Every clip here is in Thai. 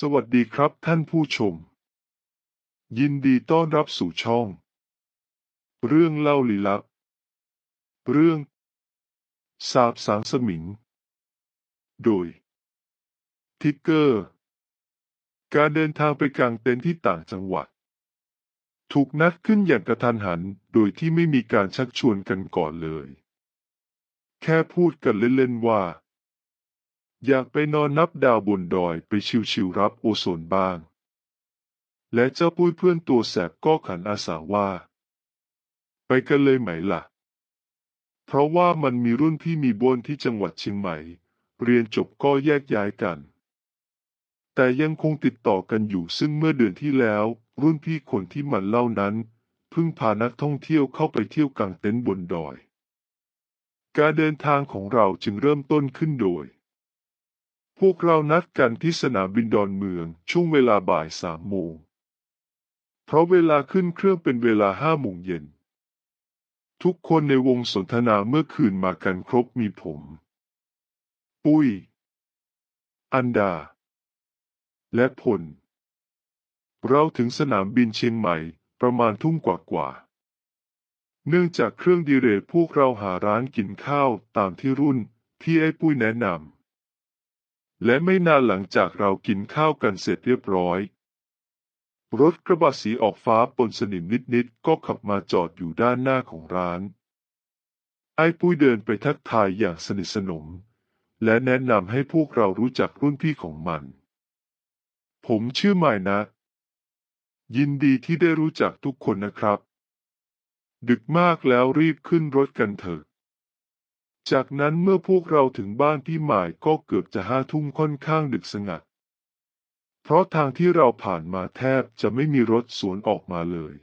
สวัสดีครับท่านผู้ชม ยินดีต้อนรับสู่ช่อง เรื่องเล่าลี้ลับ เรื่อง สาบสางสมิง โดย ทิกเกอร์ การเดินทางไปกลางเต็นท์ที่ต่างจังหวัด ถูกนัดขึ้นอย่างกระทันหันโดยที่ไม่มีการชักชวนกันก่อนเลย แค่พูดกันเล่นๆว่า อยากไปนอนนับดาวบนดอยไปชิวๆรับโอโซนบ้าง และเจ้าปุ้ยเพื่อนตัวแสบก็ขันอาสาว่า ไปกันเลยไหมล่ะ เพราะว่ามันมีรุ่นพี่มีบนที่จังหวัดเชียงใหม่ เรียนจบก็แยกย้ายกัน แต่ยังคงติดต่อกันอยู่ซึ่งเมื่อเดือนที่แล้ว รุ่นพี่คนที่มันเล่านั้นเพิ่งพานักท่องเที่ยวเข้าไปเที่ยวกลางเต็นท์บนดอย การเดินทางของเราจึงเริ่มต้นขึ้นโดย พวกเรานัดกันที่สนามบินดอนเมืองช่วงเวลาบ่ายสามโมง เพราะเวลาขึ้นเครื่องเป็นเวลาห้าโมงเย็น ทุกคนในวงสนทนาเมื่อคืนมากันครบมีผม ปุ้ย อันดา และพล เราถึงสนามบินเชียงใหม่ประมาณทุ่มกว่าๆเนื่องจากเครื่องดีเรกพวกเราหาร้านกินข้าวตามที่รุ่นที่ไอ้ปุ้ยแนะนำ และไม่นานหลังจากเรากินข้าวกันเสร็จเรียบร้อย รถกระบะสีออกฟ้าปนสนิมนิดๆก็ขับมาจอดอยู่ด้านหน้าของร้าน ไอ้ปุ้ยเดินไปทักทายอย่างสนิทสนม และแนะนำให้พวกเรารู้จักรุ่นพี่ของมัน ผมชื่อใหม่นะ ยินดีที่ได้รู้จักทุกคนนะครับ ดึกมากแล้วรีบขึ้นรถกันเถอะ จากนั้นเมื่อพวกเราถึงบ้านพี่หมายก็เกือบจะห้าทุ่มค่อนข้างดึกสงัด เพราะทางที่เราผ่านมาแทบจะไม่มีรถสวนออกมาเลย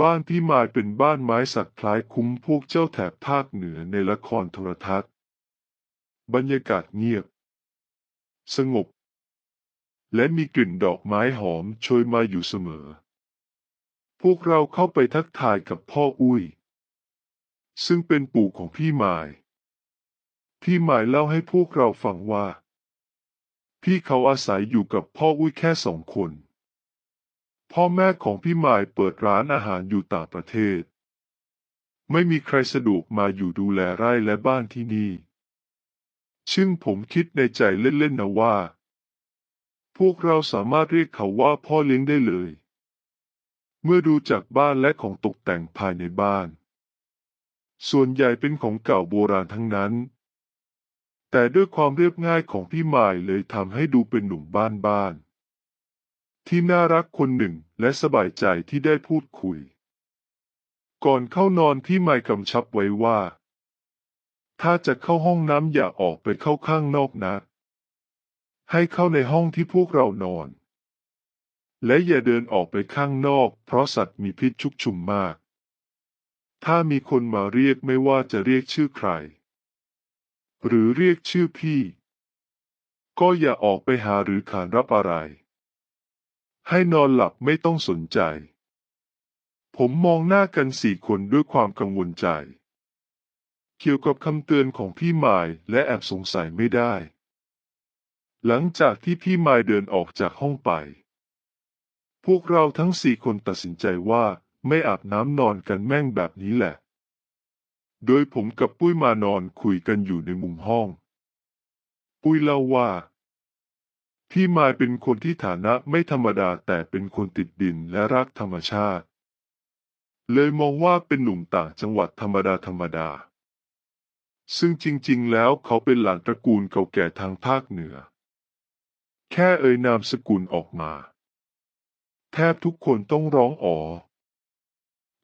บ้านพี่หมายเป็นบ้านไม้สักคล้ายคุ้มพวกเจ้าแถบภาคเหนือในละครโทรทัศน์ บรรยากาศเงียบ สงบ และมีกลิ่นดอกไม้หอมโชยมาอยู่เสมอ พวกเราเข้าไปทักทายกับพ่ออุ้ย ซึ่งเป็นปู่ของพี่หมาย พี่หมายเล่าให้พวกเราฟังว่า พี่เขาอาศัยอยู่กับพ่ออุ้ยแค่สองคน พ่อแม่ของพี่หมายเปิดร้านอาหารอยู่ต่างประเทศ ไม่มีใครสะดวกมาอยู่ดูแลไร่และบ้านที่นี่ซึ่งผมคิดในใจเล่นๆนะว่า พวกเราสามารถเรียกเขาว่าพ่อเลี้ยงได้เลย เมื่อดูจากบ้านและของตกแต่งภายในบ้าน ส่วนใหญ่เป็นของเก่าโบราณทั้งนั้น แต่ด้วยความเรียบง่ายของพี่หมายเลยทำให้ดูเป็นหนุ่มบ้านๆ ที่น่ารักคนหนึ่งและสบายใจที่ได้พูดคุย ก่อนเข้านอนพี่หมายกำชับไว้ว่า ถ้าจะเข้าห้องน้ำอย่าออกไปเข้าข้างนอกนะ ให้เข้าในห้องที่พวกเรานอนและอย่าเดินออกไปข้างนอก เพราะสัตว์มีพิษชุกชุมมาก ถ้ามีคนมาเรียกไม่ว่าจะเรียกชื่อใคร หรือเรียกชื่อพี่ ก็อย่าออกไปหาหรือขานรับอะไร ให้นอนหลับไม่ต้องสนใจ ผมมองหน้ากันสี่คนด้วยความกังวลใจ เกี่ยวกับคำเตือนของพี่หมายและแอบสงสัยไม่ได้ หลังจากที่พี่หมายเดินออกจากห้องไป พวกเราทั้งสี่คนตัดสินใจว่า ไม่อาบน้ำนอนกันแม่งแบบนี้แหละ โดยผมกับปุ้ยมานอนคุยกันอยู่ในมุมห้อง ปุ้ยเล่าว่า พี่มายเป็นคนที่ฐานะไม่ธรรมดาแต่เป็นคนติดดินและรักธรรมชาติ เลยมองว่าเป็นหนุ่มต่างจังหวัดธรรมดาธรรมดา ซึ่งจริง ๆ แล้วเขาเป็นหลานตระกูลเก่าแก่ทางภาคเหนือ แค่เอ่ยนามสกุลออกมา แทบทุกคนต้องร้องอ๋อ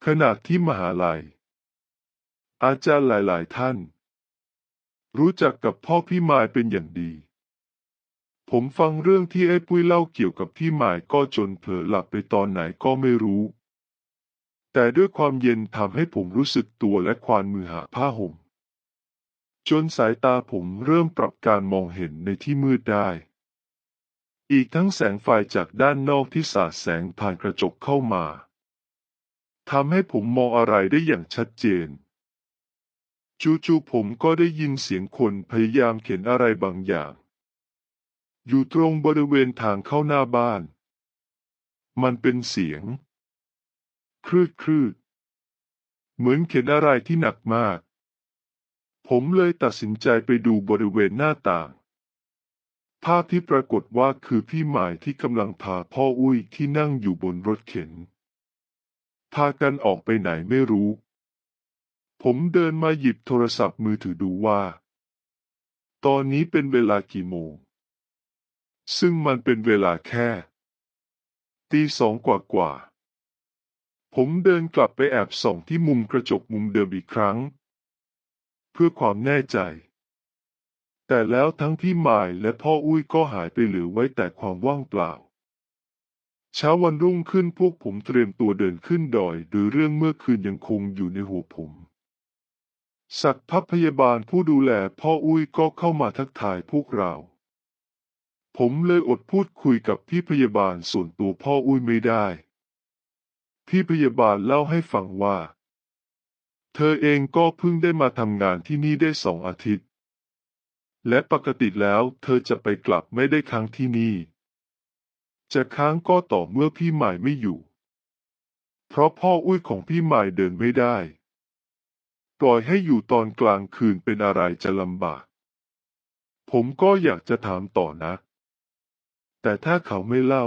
ขณะที่มหาลัย อาจารย์หลายๆ ท่าน รู้จักกับพ่อพี่มายเป็นอย่างดี ผมฟังเรื่องที่ไอ้ปุ้ยเล่าเกี่ยวกับพี่มายก็จนเผลอหลับไปตอนไหนก็ไม่รู้ แต่ด้วยความเย็นทำให้ผมรู้สึกตัวและควานมือหาผ้าห่ม จนสายตาผมเริ่มปรับการมองเห็นในที่มืดได้ อีกทั้งแสงไฟจากด้านนอกที่สาดแสงผ่านกระจกเข้ามา ทำให้ผมมองอะไรได้อย่างชัดเจน จู่ๆผมก็ได้ยินเสียงคนพยายามเขียนอะไรบางอย่าง อยู่ตรงบริเวณทางเข้าหน้าบ้าน มันเป็นเสียง ครืดครืดเหมือนเข็นอะไรที่หนักมาก ผมเลยตัดสินใจไปดูบริเวณหน้าต่าง ภาพที่ปรากฏว่าคือพี่หมายที่กำลังพาพ่ออุ้ยที่นั่งอยู่บนรถเข็น พากันออกไปไหนไม่รู้ ผมเดินมาหยิบโทรศัพท์มือถือดูว่า ตอนนี้เป็นเวลากี่โมง ซึ่งมันเป็นเวลาแค่ ตีสองกว่ากว่าๆผมเดินกลับไปแอบส่องที่มุมกระจกมุมเดิมอีกครั้ง เพื่อความแน่ใจ แต่แล้วทั้งพี่หมายและพ่ออุ้ยก็หายไปเหลือไว้แต่ความว่างเปล่า เช้าวันรุ่งขึ้นพวกผมเตรียมตัวเดินขึ้นดอย โดยเรื่องเมื่อคืนยังคงอยู่ในหัวผม สักพักพยาบาลผู้ดูแลพ่ออุ้ยก็เข้ามาทักทายพวกเรา ผมเลยอดพูดคุยกับพี่พยาบาลส่วนตัวพ่ออุ้ยไม่ได้ พี่พยาบาลเล่าให้ฟังว่า เธอเองก็เพิ่งได้มาทำงานที่นี่ได้สองอาทิตย์ และปกติแล้วเธอจะไปกลับไม่ได้ค้างที่นี่ จะค้างก็ต่อเมื่อพี่ใหม่ไม่อยู่ เพราะพ่ออุ้ยของพี่ใหม่เดินไม่ได้ ปล่อยให้อยู่ตอนกลางคืนเป็นอะไรจะลำบาก ผมก็อยากจะถามต่อนะ แต่ถ้าเขาไม่เล่า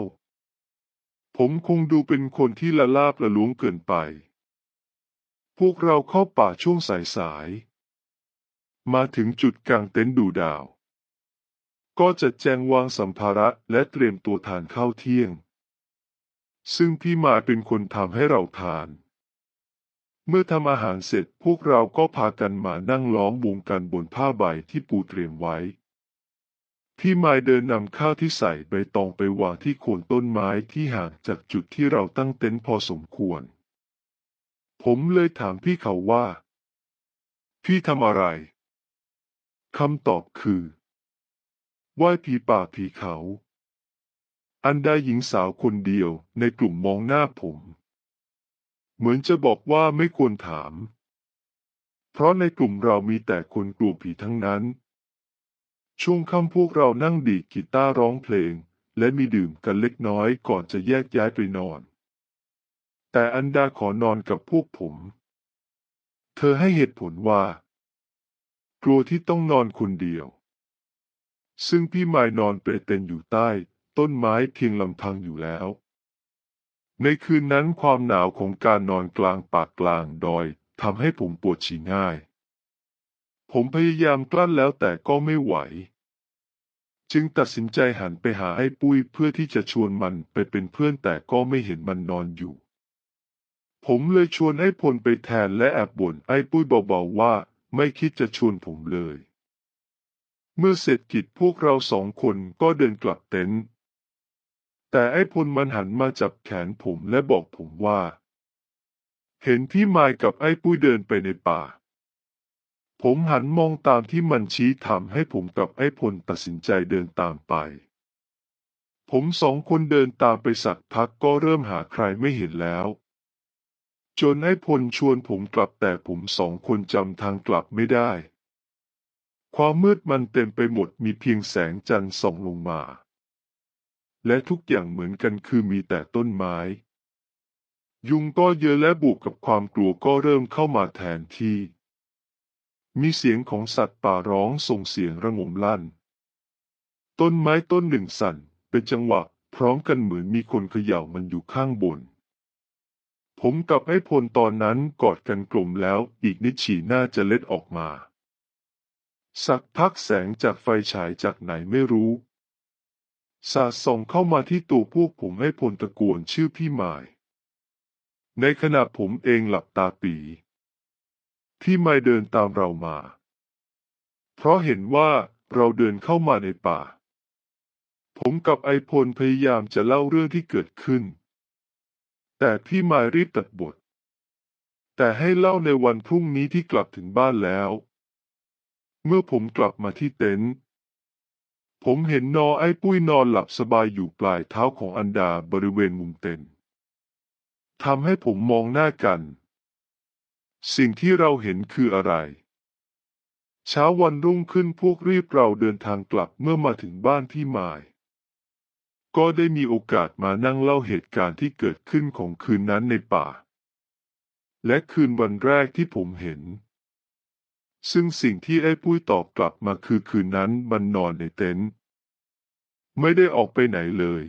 ผมคงดูเป็นคนที่ละลาบละล้วงเกินไป พวกเราเข้าป่าช่วงสายๆ มาถึงจุดกลางเต็นท์ดูดาว ก็จะแจงวางสัมภาระและเตรียมตัวทานข้าวเที่ยง ซึ่งพี่มาเป็นคนทำให้เราทาน เมื่อทำอาหารเสร็จพวกเราก็พากันมานั่งล้อมวงกันบนผ้าใบที่ปูเตรียมไว้ พี่มาเดินนำข้าวที่ใส่ใบตองไปวางที่โคนต้นไม้ที่ห่างจากจุดที่เราตั้งเต็นท์พอสมควร ผมเลยถามพี่เขาว่า พี่ทำอะไรคำตอบคือ ไหว้ผีป่าผีเขา อันได้หญิงสาวคนเดียวในกลุ่มมองหน้าผม เหมือนจะบอกว่าไม่ควรถาม เพราะในกลุ่มเรามีแต่คนกลัวผีทั้งนั้น ช่วงค่ำพวกเรานั่งดีดกีตาร์ร้องเพลง และมีดื่มกันเล็กน้อยก่อนจะแยกย้ายไปนอน แต่อันดาขอนอนกับพวกผม เธอให้เหตุผลว่า กลัวที่ต้องนอนคนเดียว ซึ่งพี่มายนอนเปรเต็นอยู่ใต้ ต้นไม้เพียงลำพังอยู่แล้ว ในคืนนั้นความหนาวของการนอนกลางป่ากลางดอยทำให้ผมปวดฉี่ง่าย ผมพยายามกลั้นแล้วแต่ก็ไม่ไหว จึงตัดสินใจหันไปหาไอ้ปุ้ยเพื่อที่จะชวนมันไปเป็นเพื่อนแต่ก็ไม่เห็นมันนอนอยู่ ผมเลยชวนไอ้พลไปแทนและแอบบ่นไอ้ปุ้ยเบาๆว่า ไม่คิดจะชวนผมเลย เมื่อเสร็จกิจพวกเราสองคนก็เดินกลับเต็นท์แต่ไอ้พลมันหันมาจับแขนผมและบอกผมว่า เห็นพี่มายกับไอ้ปุ้ยเดินไปในป่า ผมหันมองตามที่มันชี้ทำให้ผมกับไอ้พลตัดสินใจเดินตามไป ผมสองคนเดินตามไปสักพักก็เริ่มหาใครไม่เห็นแล้วจนไอ้พลชวนผมกลับแต่ผมสองคนจำทางกลับไม่ได้ ความมืดมันเต็มไปหมดมีเพียงแสงจันทร์ส่องลงมา และทุกอย่างเหมือนกันคือมีแต่ต้นไม้ ยุงก็เยอะและบวกกับความกลัวก็เริ่มเข้ามาแทนที่ มีเสียงของสัตว์ป่าร้องส่งเสียงระงมลั่น ต้นไม้ต้นหนึ่งสั่นเป็นจังหวะพร้อมกันเหมือนมีคนเขย่ามันอยู่ข้างบน ผมกับไอ้พลตอนนั้นกอดกันกลมแล้วอีกนิดฉี่น่าจะเล็ดออกมา สักพักแสงจากไฟฉายจากไหนไม่รู้ สาดส่องเข้ามาที่ตัวพวกผมให้พลตะโกนชื่อพี่หมาย ในขณะผมเองหลับตาปี พี่ไม่เดินตามเรามา เพราะเห็นว่าเราเดินเข้ามาในป่า ผมกับไอพลพยายามจะเล่าเรื่องที่เกิดขึ้น แต่พี่มายรีบตัดบท แต่ให้เล่าในวันพรุ่งนี้ที่กลับถึงบ้านแล้ว เมื่อผมกลับมาที่เต็นท์ผมเห็นนอไอ้ปุ้ยนอนหลับสบายอยู่ปลายเท้าของอันดาบริเวณมุมเต็นท์ทำให้ผมมองหน้ากัน สิ่งที่เราเห็นคืออะไร เช้าวันรุ่งขึ้นพวกรีบเราเดินทางกลับเมื่อมาถึงบ้านพี่หมาย ก็ได้มีโอกาสมานั่งเล่าเหตุการณ์ที่เกิดขึ้นของคืนนั้นในป่า และคืนวันแรกที่ผมเห็น ซึ่งสิ่งที่ไอ้ปุ้ยตอบกลับมาคือคืนนั้นมันนอนในเต็นท์ไม่ได้ออกไปไหนเลย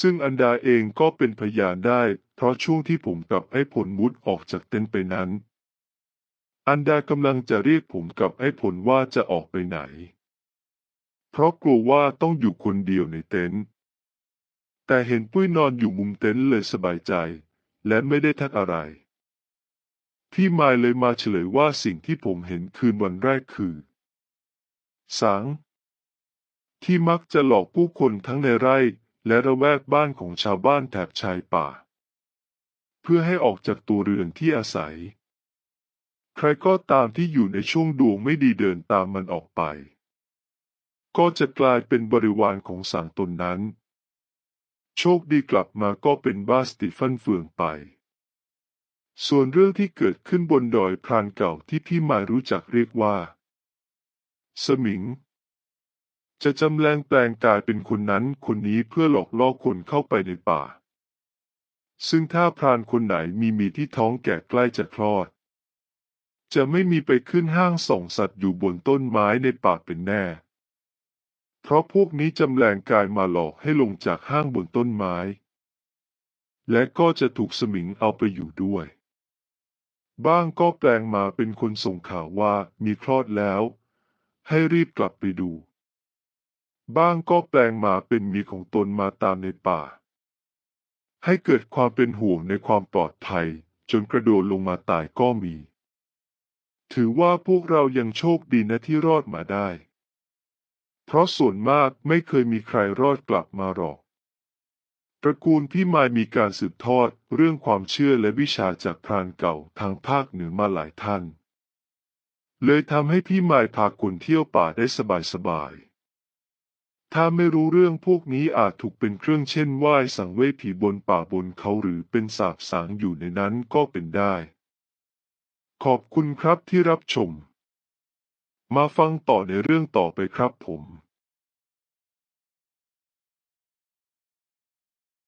ซึ่งอันดาเองก็เป็นพยานได้ เพราะช่วงที่ผมกับไอ้ผลมุดออกจากเต็นท์ไปนั้น อันดากำลังจะเรียกผมกับไอ้ผลว่าจะออกไปไหน เพราะกลัวว่าต้องอยู่คนเดียวในเต็นท์แต่เห็นปุ้ยนอนอยู่มุมเต็นท์เลยสบายใจ และไม่ได้ทักอะไร พี่มายเลยมาเฉลยว่าสิ่งที่ผมเห็นคืนวันแรกคือ สาง ที่มักจะหลอกผู้คนทั้งในไร่ และระแวกบ้านของชาวบ้านแถบชายป่า เพื่อให้ออกจากตัวเรือนที่อาศัย ใครก็ตามที่อยู่ในช่วงดวงไม่ดีเดินตามมันออกไป ก็จะกลายเป็นบริวารของสางตนนั้น โชคดีกลับมาก็เป็นบ้าสติฟันเฟืองไป ส่วนเรื่องที่เกิดขึ้นบนดอยพรานเก่าที่พี่มารู้จักเรียกว่า สมิง จะจำแรงแปลงกายเป็นคนนั้นคนนี้เพื่อหลอกล่อคนเข้าไปในป่า ซึ่งถ้าพรานคนไหนมีมีที่ท้องแก่ใกล้จะคลอด จะไม่มีไปขึ้นห้างส่องสัตว์อยู่บนต้นไม้ในป่าเป็นแน่ เพราะพวกนี้จำแรงกายมาหลอกให้ลงจากห้างบนต้นไม้และก็จะถูกสมิงเอาไปอยู่ด้วย บ้างก็แปลงมาเป็นคนส่งข่าวว่ามีคลอดแล้ว ให้รีบกลับไปดู บ้างก็แปลงมาเป็นมีของตนมาตามในป่า ให้เกิดความเป็นห่วงในความปลอดภัย จนกระโดดลงมาตายก็มี ถือว่าพวกเรายังโชคดีนะที่รอดมาได้ เพราะส่วนมากไม่เคยมีใครรอดกลับมาหรอก ระกูลพี่มายมีการสืบทอดเรื่องความเชื่อและวิชาจากพรานเก่าทางภาคเหนือมาหลายท่าน เลยทำให้พี่มายพาคนเที่ยวป่าได้สบายๆ ถ้าไม่รู้เรื่องพวกนี้อาจถูกเป็นเครื่องเช่นไหว้สังเวยผีบนป่าบนเขาหรือเป็นสาบสางอยู่ในนั้นก็เป็นได้ ขอบคุณครับที่รับชม มาฟังต่อในเรื่องต่อไปครับผม